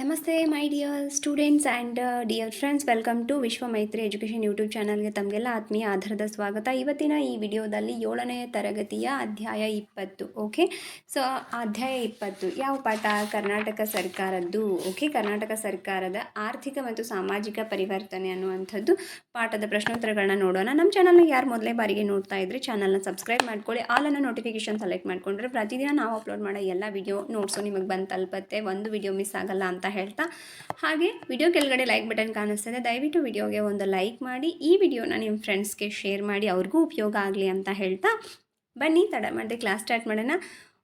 ನಮಸ್ತೆ my dear students and dear friends welcome to Vishwa Maitri education YouTube ಚಾನಲ್ಗೆ ತಮಗೆಲ್ಲ ಆತ್ಮೀಯ ಆಧಾರದ ಸ್ವಾಗತ. ಇವತ್ತಿನ ಈ ವಿಡಿಯೋದಲ್ಲಿ ಏಳನೇ ತರಗತಿಯ ಅಧ್ಯಾಯ ಇಪ್ಪತ್ತು ಓಕೆ ಸೊ ಅಧ್ಯಾಯ ಇಪ್ಪತ್ತು, ಯಾವ ಪಾಠ? ಕರ್ನಾಟಕ ಸರ್ಕಾರದ್ದು ಓಕೆ ಕರ್ನಾಟಕ ಸರ್ಕಾರದ ಆರ್ಥಿಕ ಮತ್ತು ಸಾಮಾಜಿಕ ಪರಿವರ್ತನೆ ಅನ್ನುವಂಥದ್ದು ಪಾಠದ ಪ್ರಶ್ನೋತ್ತರಗಳನ್ನ ನೋಡೋಣ. ನಮ್ಮ ಚಾನಲ್ನ ಯಾರು ಮೊದಲೇ ಬಾರಿಗೆ ನೋಡ್ತಾ ಇದ್ರೆ ಚಾನಲ್ನ ಸಬ್ಸ್ಕ್ರೈಬ್ ಮಾಡ್ಕೊಳ್ಳಿ. ಆಲನ್ನು ನೋಟಿಫಿಕೇಶನ್ ಸೆಲೆಕ್ಟ್ ಮಾಡ್ಕೊಂಡ್ರೆ ಪ್ರತಿದಿನ ನಾವು ಅಪ್ಲೋಡ್ ಮಾಡೋ ಎಲ್ಲ ವಿಡಿಯೋ ನೋಟ್ಸು ನಿಮಗೆ ಬಂದು ತಲುಪತ್ತೆ. ಒಂದು ವಿಡಿಯೋ ಮಿಸ್ ಆಗಲ್ಲ ಅಂತ ಹೇಳ್ತಾ. ಹಾಗೆ ವಿಡಿಯೋ ಕೆಳಗಡೆ ಲೈಕ್ ಬಟನ್ ಕಾಣಿಸ್ತದೆ. ದಯವಿಟ್ಟು ವಿಡಿಯೋಗೆ ಒಂದು ಲೈಕ್ ಮಾಡಿ. ಈ ವಿಡಿಯೋನ ನಿಮ್ಮ ಫ್ರೆಂಡ್ಸ್ಗೆ ಶೇರ್ ಮಾಡಿ. ಅವ್ರಿಗೂ ಉಪಯೋಗ ಆಗಲಿ ಅಂತ ಹೇಳ್ತಾ. ಬನ್ನಿ, ತಡ ಮಾಡಿದೆ ಕ್ಲಾಸ್ ಸ್ಟಾರ್ಟ್ ಮಾಡೋಣ.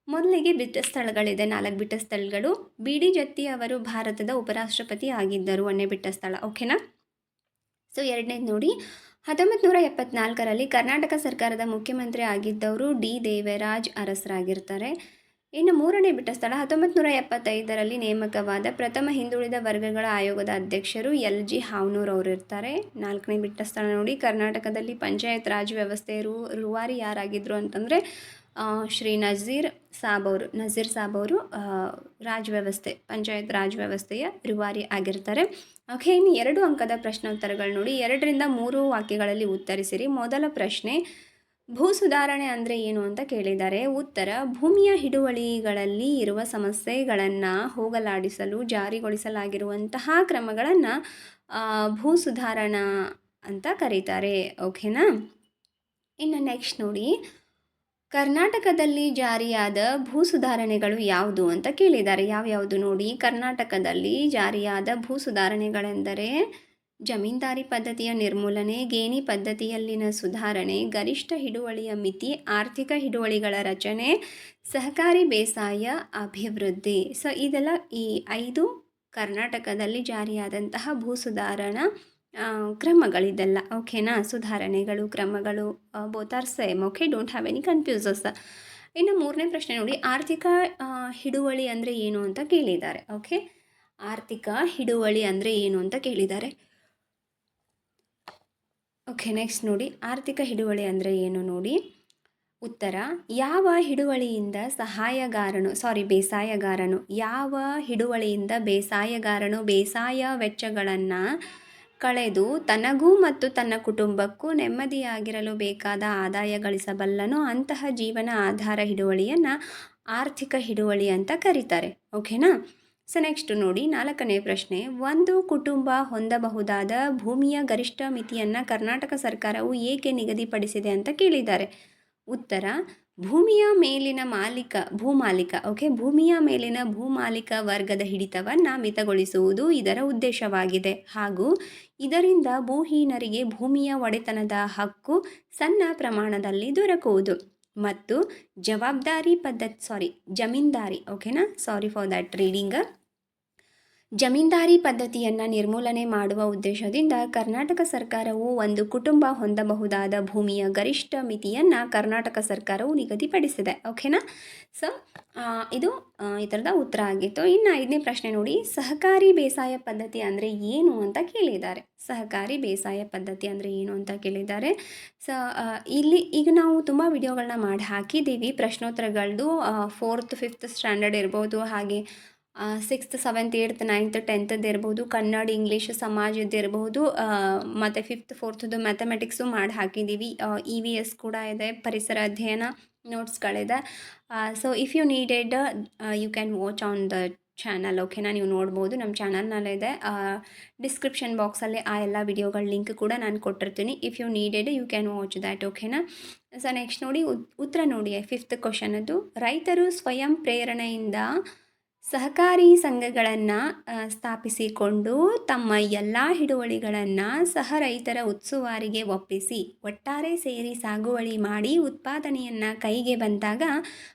ಮೊದಲಿಗೆ ಬಿಟ್ಟ ಸ್ಥಳಗಳಿದೆ ನಾಲ್ಕು ಬಿಟ್ಟ ಸ್ಥಳಗಳು ಬಿ ಡಿ ಜತ್ತಿ ಅವರು ಭಾರತದ ಉಪರಾಷ್ಟ್ರಪತಿ ಆಗಿದ್ದರು ಒಂದೇ ಬಿಟ್ಟ ಸ್ಥಳ ಓಕೆನಾ ಸೊ ಎರಡನೇದು ನೋಡಿ. ಹತ್ತೊಂಬತ್ತು ನೂರ ಎಪ್ಪತ್ನಾಲ್ಕರಲ್ಲಿ ಕರ್ನಾಟಕ ಸರ್ಕಾರದ ಮುಖ್ಯಮಂತ್ರಿ ಆಗಿದ್ದವರು ಡಿ ದೇವರಾಜ್ ಅರಸರಾಗಿರ್ತಾರೆ. ಇನ್ನು ಮೂರನೇ ಬಿಟ್ಟ ಸ್ಥಳ ಹತ್ತೊಂಬತ್ತು ನೂರ ಎಪ್ಪತ್ತೈದರಲ್ಲಿ ನೇಮಕವಾದ ಪ್ರಥಮ ಹಿಂದುಳಿದ ವರ್ಗಗಳ ಆಯೋಗದ ಅಧ್ಯಕ್ಷರು ಎಲ್ ಜಿ ಹಾವ್ನೂರ್ ಅವರು ಇರ್ತಾರೆ ನಾಲ್ಕನೇ ಬಿಟ್ಟ ಸ್ಥಳ ನೋಡಿ, ಕರ್ನಾಟಕದಲ್ಲಿ ಪಂಚಾಯತ್ ರಾಜ್ ವ್ಯವಸ್ಥೆ ರು, ರೂವಾರಿ ಯಾರಾಗಿದ್ದರು ಅಂತಂದರೆ ಶ್ರೀ ನಜೀರ್ ಸಾಬ್ ಅವರು ನಜೀರ್ ಸಾಬ್ ಅವರು ರಾಜ್ ವ್ಯವಸ್ಥೆ, ಪಂಚಾಯತ್ ರಾಜ್ ವ್ಯವಸ್ಥೆಯ ರೂವಾರಿ ಆಗಿರ್ತಾರೆ. ಓಕೆ, ಇನ್ನು ಎರಡು ಅಂಕದ ಪ್ರಶ್ನೋತ್ತರಗಳು ನೋಡಿ. ಎರಡರಿಂದ ಮೂರು ವಾಕ್ಯಗಳಲ್ಲಿ ಉತ್ತರಿಸಿರಿ. ಮೊದಲ ಪ್ರಶ್ನೆ ಭೂ ಸುಧಾರಣೆ ಅಂದರೆ ಏನು ಅಂತ ಕೇಳಿದ್ದಾರೆ ಉತ್ತರ, ಭೂಮಿಯ ಹಿಡುವಳಿಗಳಲ್ಲಿ ಇರುವ ಸಮಸ್ಯೆಗಳನ್ನು ಹೋಗಲಾಡಿಸಲು, ಜಾರಿಗೊಳಿಸಲಾಗಿರುವಂತಹ ಕ್ರಮಗಳನ್ನು ಭೂ ಸುಧಾರಣಾ ಅಂತ ಕರೀತಾರೆ. ಓಕೆನಾ ಇನ್ನು ನೆಕ್ಸ್ಟ್ ನೋಡಿ. ಕರ್ನಾಟಕದಲ್ಲಿ ಜಾರಿಯಾದ ಭೂ ಸುಧಾರಣೆಗಳು ಯಾವುದು ಅಂತ ಕೇಳಿದ್ದಾರೆ. ಯಾವ್ಯಾವುದು ನೋಡಿ? ಕರ್ನಾಟಕದಲ್ಲಿ ಜಾರಿಯಾದ ಭೂ ಸುಧಾರಣೆಗಳೆಂದರೆ ಜಮೀನ್ದಾರಿ ಪದ್ಧತಿಯ ನಿರ್ಮೂಲನೆ, ಗೇಣಿ ಪದ್ಧತಿಯಲ್ಲಿನ ಸುಧಾರಣೆ, ಗರಿಷ್ಠ ಹಿಡುವಳಿಯ ಮಿತಿ, ಆರ್ಥಿಕ ಹಿಡುವಳಿಗಳ ರಚನೆ, ಸಹಕಾರಿ ಬೇಸಾಯ ಅಭಿವೃದ್ಧಿ. ಸೊ ಇದೆಲ್ಲ ಈ ಐದು ಕರ್ನಾಟಕದಲ್ಲಿ ಜಾರಿಯಾದಂತಹ ಭೂ ಸುಧಾರಣಾ ಕ್ರಮಗಳಿದೆಲ್ಲ. ಓಕೆನಾ ಸುಧಾರಣೆಗಳು, ಕ್ರಮಗಳು both are same okay don't have any confuses ಇನ್ನು ಮೂರನೇ ಪ್ರಶ್ನೆ ನೋಡಿ, ಆರ್ಥಿಕ ಹಿಡುವಳಿ ಅಂದರೆ ಏನು ಅಂತ ಕೇಳಿದ್ದಾರೆ. ಓಕೆ ಆರ್ಥಿಕ ಹಿಡುವಳಿ ಅಂದರೆ ಏನು ಅಂತ ಕೇಳಿದ್ದಾರೆ. ಓಕೆ ನೆಕ್ಸ್ಟ್ ನೋಡಿ. ಆರ್ಥಿಕ ಹಿಡುವಳಿ ಅಂದರೆ ಏನು ನೋಡಿ? ಉತ್ತರ, ಯಾವ ಹಿಡುವಳಿಯಿಂದ ಸಹಾಯಗಾರನು ಸಾರಿ ಬೇಸಾಯಗಾರನು, ಯಾವ ಹಿಡುವಳಿಯಿಂದ ಬೇಸಾಯಗಾರನು ಬೇಸಾಯ ವೆಚ್ಚಗಳನ್ನು ಕಳೆದು ತನಗೂ ಮತ್ತು ತನ್ನ ಕುಟುಂಬಕ್ಕೂ ನೆಮ್ಮದಿಯಾಗಿರಲು ಬೇಕಾದ ಆದಾಯ ಗಳಿಸಬಲ್ಲನೋ ಅಂತಹ ಜೀವನ ಆಧಾರ ಹಿಡುವಳಿಯನ್ನು ಆರ್ಥಿಕ ಹಿಡುವಳಿ ಅಂತ ಕರೀತಾರೆ. ಓಕೆನಾ ಸೊ ನೆಕ್ಸ್ಟ್ ನೋಡಿ, ನಾಲ್ಕನೇ ಪ್ರಶ್ನೆ. ಒಂದು ಕುಟುಂಬ ಹೊಂದಬಹುದಾದ ಭೂಮಿಯ ಗರಿಷ್ಠ ಮಿತಿಯನ್ನು ಕರ್ನಾಟಕ ಸರ್ಕಾರವು ಏಕೆ ನಿಗದಿಪಡಿಸಿದೆ ಅಂತ ಕೇಳಿದ್ದಾರೆ. ಉತ್ತರ, ಭೂಮಿಯ ಮೇಲಿನ ಮಾಲೀಕ, ಭೂಮಾಲೀಕ ಓಕೆ ಭೂಮಿಯ ಮೇಲಿನ ಭೂಮಾಲೀಕ ವರ್ಗದ ಹಿಡಿತವನ್ನು ಮಿತಗೊಳಿಸುವುದು ಇದರ ಉದ್ದೇಶವಾಗಿದೆ. ಹಾಗೂ ಇದರಿಂದ ಭೂಹೀನರಿಗೆ ಭೂಮಿಯ ಒಡೆತನದ ಹಕ್ಕು ಸಣ್ಣ ಪ್ರಮಾಣದಲ್ಲಿ ದೊರಕುವುದು. ಮತ್ತು ಜವಾಬ್ದಾರಿ ಪದ್ಧತಿ ಸಾರಿ ಜಮೀನ್ದಾರಿ ಓಕೆನಾ ಸಾರಿ ಫಾರ್ ದ್ಯಾಟ್ ರೀಡಿಂಗ್ ಜಮೀನ್ದಾರಿ ಪದ್ಧತಿಯನ್ನು ನಿರ್ಮೂಲನೆ ಮಾಡುವ ಉದ್ದೇಶದಿಂದ ಕರ್ನಾಟಕ ಸರ್ಕಾರವು ಒಂದು ಕುಟುಂಬ ಹೊಂದಬಹುದಾದ ಭೂಮಿಯ ಗರಿಷ್ಠ ಮಿತಿಯನ್ನು ಕರ್ನಾಟಕ ಸರ್ಕಾರವು ನಿಗದಿಪಡಿಸಿದೆ. ಓಕೆನಾ? ಸೊ ಇದು ಈ ಥರದ ಉತ್ತರ ಆಗಿತ್ತು. ಇನ್ನು ಐದನೇ ಪ್ರಶ್ನೆ ನೋಡಿ. ಸಹಕಾರಿ ಬೇಸಾಯ ಪದ್ಧತಿ ಅಂದರೆ ಏನು ಅಂತ ಕೇಳಿದ್ದಾರೆ. ಸಹಕಾರಿ ಬೇಸಾಯ ಪದ್ಧತಿ ಅಂದರೆ ಏನು ಅಂತ ಕೇಳಿದ್ದಾರೆ. ಸೊ ಇಲ್ಲಿ ಈಗ ನಾವು ತುಂಬ ವಿಡಿಯೋಗಳನ್ನ ಮಾಡಿ ಹಾಕಿದ್ದೀವಿ. ಪ್ರಶ್ನೋತ್ತರಗಳದ್ದು ಫೋರ್ತ್ ಫಿಫ್ತ್ ಸ್ಟ್ಯಾಂಡರ್ಡ್ ಇರ್ಬೋದು. ಹಾಗೆ ಸಿಕ್ಸ್ತ್ ಸೆವೆಂತ್ ಏಯ್ತ್ ನೈನ್ತ್ ಟೆಂತದ್ದು ಇರ್ಬೋದು, ಕನ್ನಡ, ಇಂಗ್ಲೀಷ್, ಸಮಾಜದ್ದು ಇರಬಹುದು ಮತ್ತು ಫಿಫ್ತ್ ಫೋರ್ತದ್ದು ಮ್ಯಾಥಮೆಟಿಕ್ಸು ಮಾಡಿ ಹಾಕಿದ್ದೀವಿ ಇ ವಿ ಎಸ್ ಕೂಡ ಇದೆ, ಪರಿಸರ ಅಧ್ಯಯನ ನೋಟ್ಸ್ಗಳಿದೆ so if you needed you can watch on the channel ಓಕೆನಾ ನೀವು ನೋಡ್ಬೋದು ನಮ್ಮ ಚಾನಲ್ನಲ್ಲಿದೆ ಡಿಸ್ಕ್ರಿಪ್ಷನ್ ಬಾಕ್ಸಲ್ಲಿ ಆ ಎಲ್ಲ ವಿಡಿಯೋಗಳ ಲಿಂಕ್ ಕೂಡ ನಾನು ಕೊಟ್ಟಿರ್ತೀನಿ. If you needed you can watch that ಓಕೆನಾ ಸೊ ನೆಕ್ಸ್ಟ್ ನೋಡಿ ಉತ್ತರ ನೋಡಿ ಫಿಫ್ತ್ ಕ್ವಶನದ್ದು ರೈತರು ಸ್ವಯಂ ಪ್ರೇರಣೆಯಿಂದ ಸಹಕಾರಿ ಸಂಘಗಳನ್ನು ಸ್ಥಾಪಿಸಿಕೊಂಡು ತಮ್ಮ ಎಲ್ಲ ಹಿಡುವಳಿಗಳನ್ನು ಸಹ ರೈತರ ಉತ್ಸುವಾರಿಗೆ ಒಪ್ಪಿಸಿ, ಒಟ್ಟಾರೆ ಸೇರಿ ಸಾಗುವಳಿ ಮಾಡಿ ಉತ್ಪಾದನೆಯನ್ನು ಕೈಗೆ ಬಂದಾಗ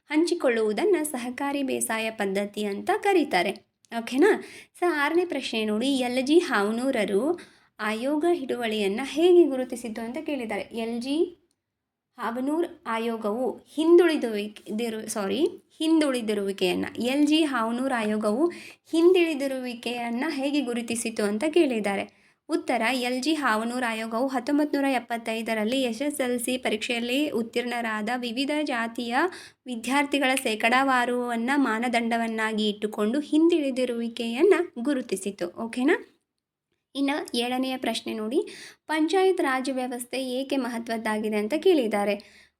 ಹಂಚಿಕೊಳ್ಳುವುದನ್ನು ಸಹಕಾರಿ ಬೇಸಾಯ ಪದ್ಧತಿ ಅಂತ ಕರೀತಾರೆ. ಓಕೆನಾ? ಸೊ, ಆರನೇ ಪ್ರಶ್ನೆ ನೋಡಿ. ಎಲ್ ಜಿ ಹಾವನೂರರು ಆಯೋಗ ಹಿಡುವಳಿಯನ್ನು ಹೇಗೆ ಗುರುತಿಸಿದ್ದು ಅಂತ ಕೇಳಿದ್ದಾರೆ. ಎಲ್ ಜಿ ಹಾವನೂರ್ ಆಯೋಗವು ಹಿಂದುಳಿದಿರು ಸಾರಿ ಹಿಂದುಳಿದಿರುವಿಕೆಯನ್ನು, ಎಲ್ ಜಿ ಹಾವನೂರ್ ಆಯೋಗವು ಹಿಂದುಳಿದಿರುವಿಕೆಯನ್ನು ಹೇಗೆ ಗುರುತಿಸಿತು ಅಂತ ಕೇಳಿದ್ದಾರೆ. ಉತ್ತರ, ಎಲ್ ಜಿ ಹಾವನೂರ್ ಆಯೋಗವು ಹತ್ತೊಂಬತ್ತು ನೂರ ಎಪ್ಪತ್ತೈದರಲ್ಲಿ ಎಸ್ ಎಸ್ ಎಲ್ ಸಿ ಪರೀಕ್ಷೆಯಲ್ಲಿ ಉತ್ತೀರ್ಣರಾದ ವಿವಿಧ ಜಾತಿಯ ವಿದ್ಯಾರ್ಥಿಗಳ ಶೇಕಡಾವಾರುವನ್ನು ಮಾನದಂಡವನ್ನಾಗಿ ಇಟ್ಟುಕೊಂಡು ಹಿಂದುಳಿದಿರುವಿಕೆಯನ್ನು ಗುರುತಿಸಿತು. ಓಕೆನಾ ಇನ್ನು ಏಳನೆಯ ಪ್ರಶ್ನೆ ನೋಡಿ. ಪಂಚಾಯತ್ ರಾಜ್ ವ್ಯವಸ್ಥೆ ಏಕೆ ಮಹತ್ವದ್ದಾಗಿದೆ ಅಂತ ಕೇಳಿದ್ದಾರೆ.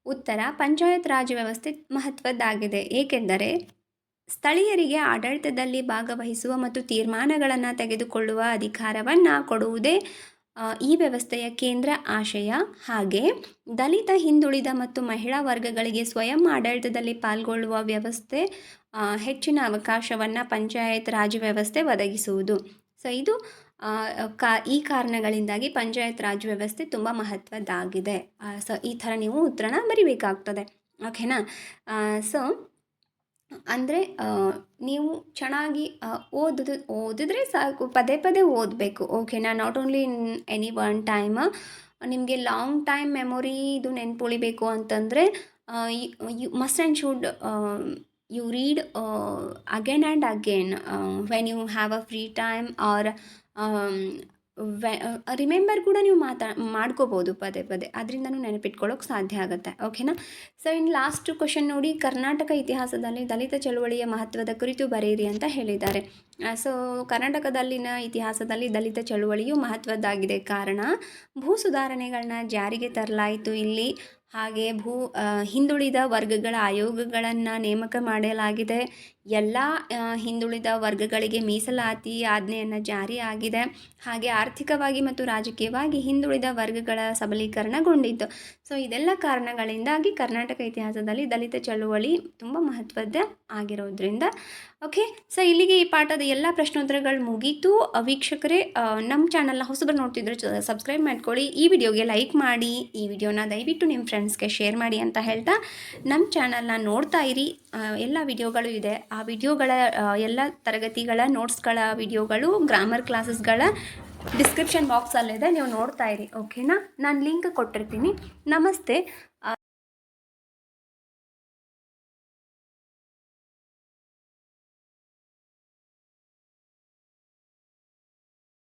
ಉತ್ತರ, ಪಂಚಾಯತ್ ರಾಜ್ ವ್ಯವಸ್ಥೆ ಮಹತ್ವದ್ದಾಗಿದೆ. ಏಕೆಂದರೆ ಸ್ಥಳೀಯರಿಗೆ ಆಡಳಿತದಲ್ಲಿ ಭಾಗವಹಿಸುವ ಮತ್ತು ತೀರ್ಮಾನಗಳನ್ನು ತೆಗೆದುಕೊಳ್ಳುವ ಅಧಿಕಾರವನ್ನು ಕೊಡುವುದೇ ಈ ವ್ಯವಸ್ಥೆಯ ಕೇಂದ್ರ ಆಶಯ. ಹಾಗೆ ದಲಿತ, ಹಿಂದುಳಿದ ಮತ್ತು ಮಹಿಳಾ ವರ್ಗಗಳಿಗೆ ಸ್ವಯಂ ಆಡಳಿತದಲ್ಲಿ ಪಾಲ್ಗೊಳ್ಳುವ ವ್ಯವಸ್ಥೆ ಹೆಚ್ಚಿನ ಅವಕಾಶವನ್ನು ಪಂಚಾಯತ್ ರಾಜ್ ವ್ಯವಸ್ಥೆ ಒದಗಿಸುವುದು. ಸೊ, ಇದು ಕಾ, ಈ ಕಾರಣಗಳಿಂದಾಗಿ ಪಂಚಾಯತ್ ರಾಜ್ ವ್ಯವಸ್ಥೆ ತುಂಬ ಮಹತ್ವದ್ದಾಗಿದೆ. ಸೊ ಈ ಥರ ನೀವು ಉತ್ತರನ ಬರಿಬೇಕಾಗ್ತದೆ. ಓಕೆನಾ ಸೊ ಅಂದರೆ ನೀವು ಚೆನ್ನಾಗಿ ಓದಿದ, ಓದಿದ್ರೆ ಸಾಕು, ಪದೇ ಪದೇ ಓದಬೇಕು. ಓಕೆನಾ not only in any one time ನಿಮಗೆ ಲಾಂಗ್ ಟೈಮ್ ಮೆಮೊರಿ ಇದು ನೆನ್ಪುಳಿಬೇಕು ಅಂತಂದರೆ you must and should you read again and again when you have a free time or remember ಕೂಡ ನೀವು ಮಾತಾ, ಮಾಡ್ಕೋಬೋದು ಪದೇ ಪದೇ. ಅದರಿಂದನೂ ನೆನಪಿಟ್ಕೊಳ್ಳೋಕೆ ಸಾಧ್ಯ ಆಗುತ್ತೆ. ಓಕೆನಾ ಸೊ ಇನ್ನು ಲಾಸ್ಟ್ ಕ್ವಶನ್ ನೋಡಿ, ಕರ್ನಾಟಕ ಇತಿಹಾಸದಲ್ಲಿ ದಲಿತ ಚಳುವಳಿಯ ಮಹತ್ವದ ಕುರಿತು ಬರೆಯಿರಿ ಅಂತ ಹೇಳಿದ್ದಾರೆ. ಸೊ ಕರ್ನಾಟಕದಲ್ಲಿನ ಇತಿಹಾಸದಲ್ಲಿ ದಲಿತ ಚಳುವಳಿಯು ಮಹತ್ವದ್ದಾಗಿದೆ. ಕಾರಣ, ಭೂ ಸುಧಾರಣೆಗಳನ್ನ ಜಾರಿಗೆ ತರಲಾಯಿತು ಇಲ್ಲಿ. ಹಾಗೆ ಭೂ ಹಿಂದುಳಿದ ವರ್ಗಗಳ ಆಯೋಗಗಳನ್ನು ನೇಮಕ ಮಾಡಲಾಗಿದೆ. ಎಲ್ಲ ಹಿಂದುಳಿದ ವರ್ಗಗಳಿಗೆ ಮೀಸಲಾತಿ ಆಜ್ಞೆಯನ್ನು ಜಾರಿ ಆಗಿದೆ. ಹಾಗೆ ಆರ್ಥಿಕವಾಗಿ ಮತ್ತು ರಾಜಕೀಯವಾಗಿ ಹಿಂದುಳಿದ ವರ್ಗಗಳ ಸಬಲೀಕರಣಗೊಂಡಿತ್ತು. ಸೊ ಇದೆಲ್ಲ ಕಾರಣಗಳಿಂದಾಗಿ ಕರ್ನಾಟಕ ಇತಿಹಾಸದಲ್ಲಿ ದಲಿತ ಚಳುವಳಿ ತುಂಬ ಮಹತ್ವದ ಆಗಿರೋದ್ರಿಂದ. ಓಕೆ ಸೊ ಇಲ್ಲಿಗೆ ಈ ಪಾಠದ ಎಲ್ಲ ಪ್ರಶ್ನೋತ್ತರಗಳು ಮುಗೀತು. ವೀಕ್ಷಕರೇ ನಮ್ಮ ಚಾನಲ್ನ ಹೊಸಬರು ನೋಡ್ತಿದ್ರೆ ಸಬ್ಸ್ಕ್ರೈಬ್ ಮಾಡ್ಕೊಳ್ಳಿ. ಈ ವಿಡಿಯೋಗೆ ಲೈಕ್ ಮಾಡಿ. ಈ ವಿಡಿಯೋನ ದಯವಿಟ್ಟು ನಿಮ್ಮ ಫ್ರೆಂಡ್ಸ್ಗೆ ಶೇರ್ ಮಾಡಿ ಅಂತ ಹೇಳ್ತಾ ನಮ್ಮ ಚಾನಲ್ನ ನೋಡ್ತಾ ಇರಿ. ಎಲ್ಲ ವಿಡಿಯೋಗಳು ಇದೆ. ಆ ವಿಡಿಯೋಗಳ ಎಲ್ಲ ತರಗತಿಗಳ ನೋಟ್ಸ್ಗಳ ವಿಡಿಯೋಗಳು ಗ್ರಾಮರ್ ಕ್ಲಾಸಸ್ಗಳ ಡಿಸ್ಕ್ರಿಪ್ಷನ್ ಬಾಕ್ಸಲ್ಲಿದೆ ನೀವು ನೋಡ್ತಾ ಇರಿ ಓಕೆನಾ ನಾನು ಲಿಂಕ್ ಕೊಟ್ಟಿರ್ತೀನಿ. ನಮಸ್ತೆ.